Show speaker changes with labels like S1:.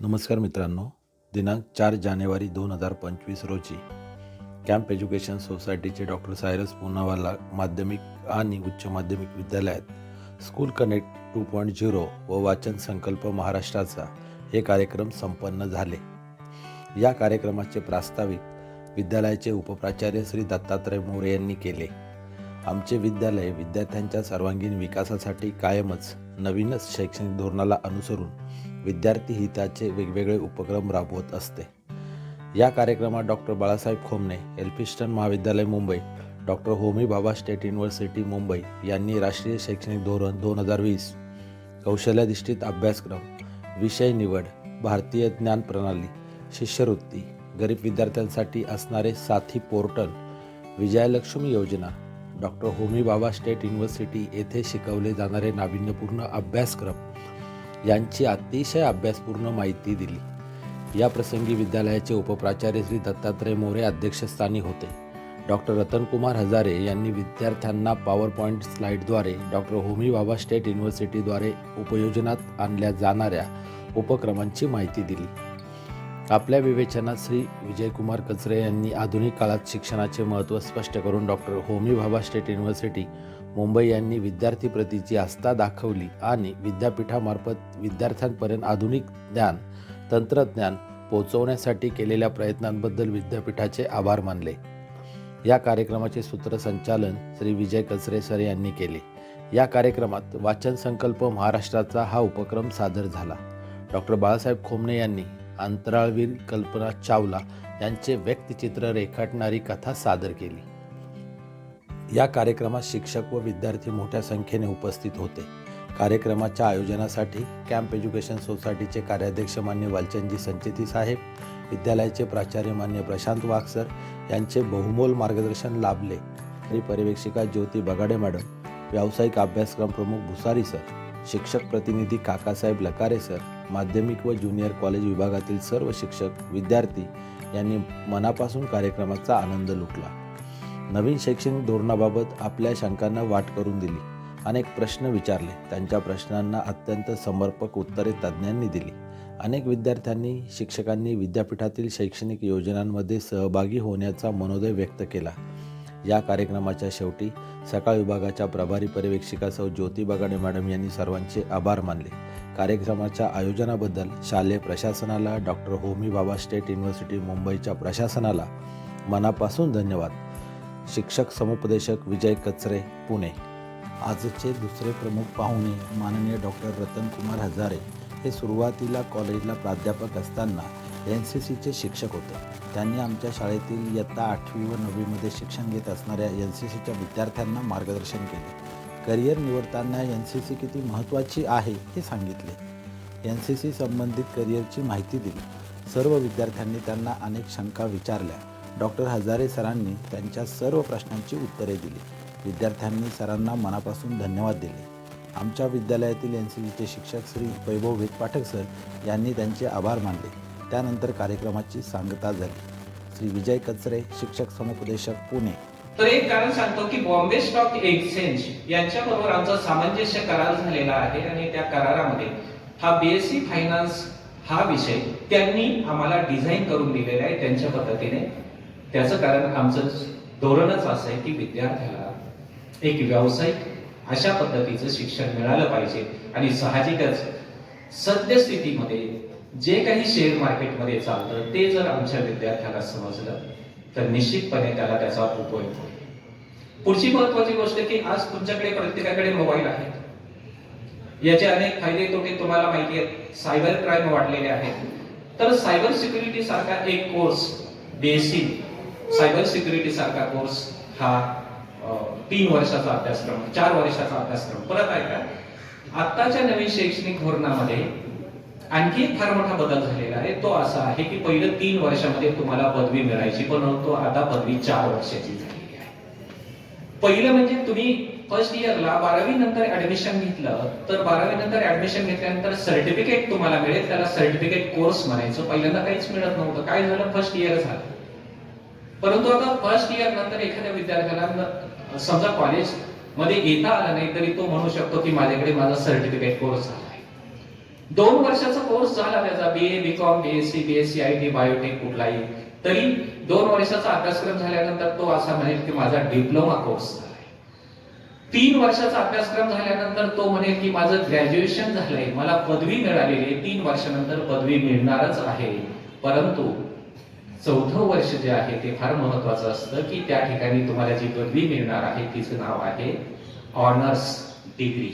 S1: नमस्कार मित्रांनो दिनांक चार जानेवारी दोन हजार पंचवीस रोजी कॅम्प एज्युकेशन सोसायटीचे डॉक्टर सायरस पुनावाला माध्यमिक आणि उच्च माध्यमिक विद्यालयात school connect two point zero व वाचन संकल्प महाराष्ट्राचा हे कार्यक्रम संपन्न झाले. या कार्यक्रमाचे प्रास्ताविक विद्यालयाचे उपप्राचार्य श्री दत्तात्रय मोरे यांनी केले. आमचे विद्यालय विद्यार्थ्यांच्या सर्वांगीण विकासासाठी कायमच नवीनच शैक्षणिक धोरणाला अनुसरून विद्यार्थी हिताचे वेगवेगळे उपक्रम राबवत असते. या कार्यक्रमात डॉक्टर बाळासाहेब खोमने एल्फिस्टन महाविद्यालय Mumbai doctor Homi Bhabha state university Mumbai यांनी राष्ट्रीय शैक्षणिक धोरण दोन हजार वीस कौशल्याधिष्ठित अभ्यासक्रम विषय निवड भारतीय ज्ञान प्रणाली शिष्यवृत्ती गरीब विद्यार्थ्यांसाठी असणारे साथी पोर्टल विजयलक्ष्मी योजना doctor Homi Bhabha state university येथे शिकवले जाणारे नाविन्यपूर्ण अभ्यासक्रम यांची अतिशय अभ्यासपूर्ण माहिती दिली. या प्रसंगी विद्यालयाचे उपप्राचार्य श्री दत्तात्रय मोरे अध्यक्षस्थानी होते. डॉक्टर रतनकुमार हजारे यांनी विद्यार्थ्यांना पॉवर पॉईंट स्लाईडद्वारे डॉक्टर होमी बाबा स्टेट युनिव्हर्सिटीद्वारे उपयोजनात आणल्या जाणाऱ्या उपक्रमांची माहिती दिली. आपल्या विवेचनात श्री विजयकुमार कचरे यांनी आधुनिक काळात शिक्षणाचे महत्त्व स्पष्ट करून doctor Homi Bhabha state university Mumbai यांनी विद्यार्थीप्रतीची आस्था दाखवली आणि विद्यापीठामार्फत विद्यार्थ्यांपर्यंत आधुनिक ज्ञान तंत्रज्ञान पोहोचवण्यासाठी केलेल्या प्रयत्नांबद्दल विद्यापीठाचे आभार मानले. या कार्यक्रमाचे सूत्रसंचालन श्री विजय कचरे सर यांनी केले. या कार्यक्रमात वाचन संकल्प महाराष्ट्राचा हा उपक्रम सादर झाला. डॉक्टर बाळासाहेब खोमणे यांनी अंतराळवीर कल्पना चावला यांचे व्यक्तिचित्र रेखाटणारी कथा सादर केली. या कार्यक्रमात शिक्षक व विद्यार्थी मोठ्या संख्येने उपस्थित होते. कार्यक्रमाच्या आयोजनासाठी कॅम्प एज्युकेशन सोसायटीचे कार्याध्यक्ष मान्य वालचंदजी संचेती साहेब विद्यालयाचे प्राचार्य मान्य प्रशांत वाघसर यांचे बहुमोल मार्गदर्शन लाभले. तरी पर्यवेक्षिका ज्योती बगाडे मॅडम व्यावसायिक अभ्यासक्रम प्रमुख भुसारी सर शिक्षक प्रतिनिधी काकासाहेब लकारे सर माध्यमिक व ज्युनियर कॉलेज विभागातील सर्व शिक्षक विद्यार्थी यांनी मनापासून कार्यक्रमाचा आनंद लुटला. नवीन शैक्षणिक धोरणाबाबत आपल्या शंकांना वाट करून दिली. अनेक प्रश्न विचारले. त्यांच्या प्रश्नांना अत्यंत समर्पक उत्तरे तज्ज्ञांनी दिली. अनेक विद्यार्थ्यांनी शिक्षकांनी विद्यापीठातील शैक्षणिक योजनांमध्ये सहभागी होण्याचा मनोदय व्यक्त केला. या कार्यक्रमाच्या शेवटी सकाळ विभागाच्या प्रभारी पर्यवेक्षिका सौ ज्योती बगाडे मॅडम यांनी सर्वांचे आभार मानले. कार्यक्रमाच्या आयोजनाबद्दल शालेय प्रशासनाला doctor Homi Bhabha state university मुंबईच्या प्रशासनाला मनापासून धन्यवाद. शिक्षक समुपदेशक विजय कचरे पुणे. आजचे दुसरे प्रमुख पाहुणे माननीय डॉक्टर रतनकुमार हजारे हे सुरुवातीला कॉलेजला प्राध्यापक असताना एन सी सीचे शिक्षक होते. त्यांनी आमच्या शाळेतील इयत्ता आठवी व नववीमध्ये शिक्षण घेत असणाऱ्या एन सी सीच्या विद्यार्थ्यांना मार्गदर्शन केले. करिअर निवडताना एन सी सी किती महत्त्वाची आहे हे सांगितले. एन सी सी संबंधित करिअरची माहिती दिली. सर्व विद्यार्थ्यांनी त्यांना अनेक शंका विचारल्या. डॉक्टर हजारे सरांनी त्यांच्या सर्व प्रश्नांची उत्तरे दिली. विद्यार्थ्यांनी सरांना मनापासून धन्यवाद दिले. आमच्या विद्यालयातील एन सी सीचे शिक्षक श्री वैभव वेदपाठक सर यांनी त्यांचे आभार मानले. त्यानंतर कार्यक्रमाची सांगता झाली. श्री विजय कचरे शिक्षक समुपदेशक पुणे.
S2: तर एक कारण सांगतो की बॉम्बे स्टॉक एक्सचेंज यांच्याबरोबर आमचा सामंजस्य करार झालेला आहे आणि त्या करारामध्ये हा बीएससी फायनान्स हा विषय त्यांनी आम्हाला डिझाईन करून दिलेला आहे त्यांच्या पद्धतीने. त्याचं कारण आमचं धोरणच असं आहे की विद्यार्थ्याला एक व्यावसायिक अशा पद्धतीचं शिक्षण मिळालं पाहिजे आणि साहजिकच सद्यस्थितीमध्ये जे काही शेअर मार्केटमध्ये चालतं ते जर आमच्या विद्यार्थ्याला समजलं तर निश्चितपणे त्याला त्याचा उपयोग होईल. पुढची महत्वाची गोष्ट की आज तुमच्याकडे प्रत्येकाकडे मोबाईल आहेत. याचे अनेक फायदे तोटे तुम्हाला माहिती आहेत. सायबर क्राईम वाढलेले आहेत. तर सायबर सिक्युरिटी सारखा एक कोर्स बेसिक सायबर सिक्युरिटी सारखा कोर्स हा तीन वर्षाचा अभ्यासक्रम चार वर्षाचा अभ्यासक्रम. परत आहे का आत्ताच्या नवीन शैक्षणिक धोरणामध्ये आणखी एक फार मोठा बदल झालेला आहे तो असा आहे की पहिलं तीन वर्षामध्ये तुम्हाला पदवी मिळायची पण तो आता पदवी चार वर्षाची झालेली आहे. पहिलं म्हणजे तुम्ही फर्स्ट इयरला बारावी नंतर ऍडमिशन घेतलं तर बारावी नंतर ऍडमिशन घेतल्यानंतर सर्टिफिकेट तुम्हाला मिळेल त्याला सर्टिफिकेट कोर्स म्हणायचं. पहिल्यांदा काहीच मिळत नव्हतं. काय झालं? फर्स्ट इयर झालं. परंतु आता फर्स्ट इयर नंतर एखाद्या विद्यार्थ्याला समजा कॉलेजमध्ये येता आलं नाही तरी तो म्हणू शकतो की माझ्याकडे माझा सर्टिफिकेट कोर्स झाला आहे. दोन वर्षाचा कोर्स झाला त्याचा B A B com B S C B S C I T biotech कुठलाही. तरी दोन वर्षाचा अभ्यासक्रम झाल्यानंतर तो असा म्हणेल की माझा डिप्लोमा कोर्स झालाय. तीन वर्षाचा अभ्यासक्रम झाल्यानंतर तो म्हणेल की माझं ग्रॅज्युएशन झालंय मला पदवी मिळालेली आहे. तीन वर्षानंतर पदवी मिळणारच आहे. परंतु चौथं वर्ष जे आहे ते फार महत्वाचं असतं की त्या ठिकाणी तुम्हाला जी पदवी मिळणार आहे तिचं नाव आहे ऑनर्स डिग्री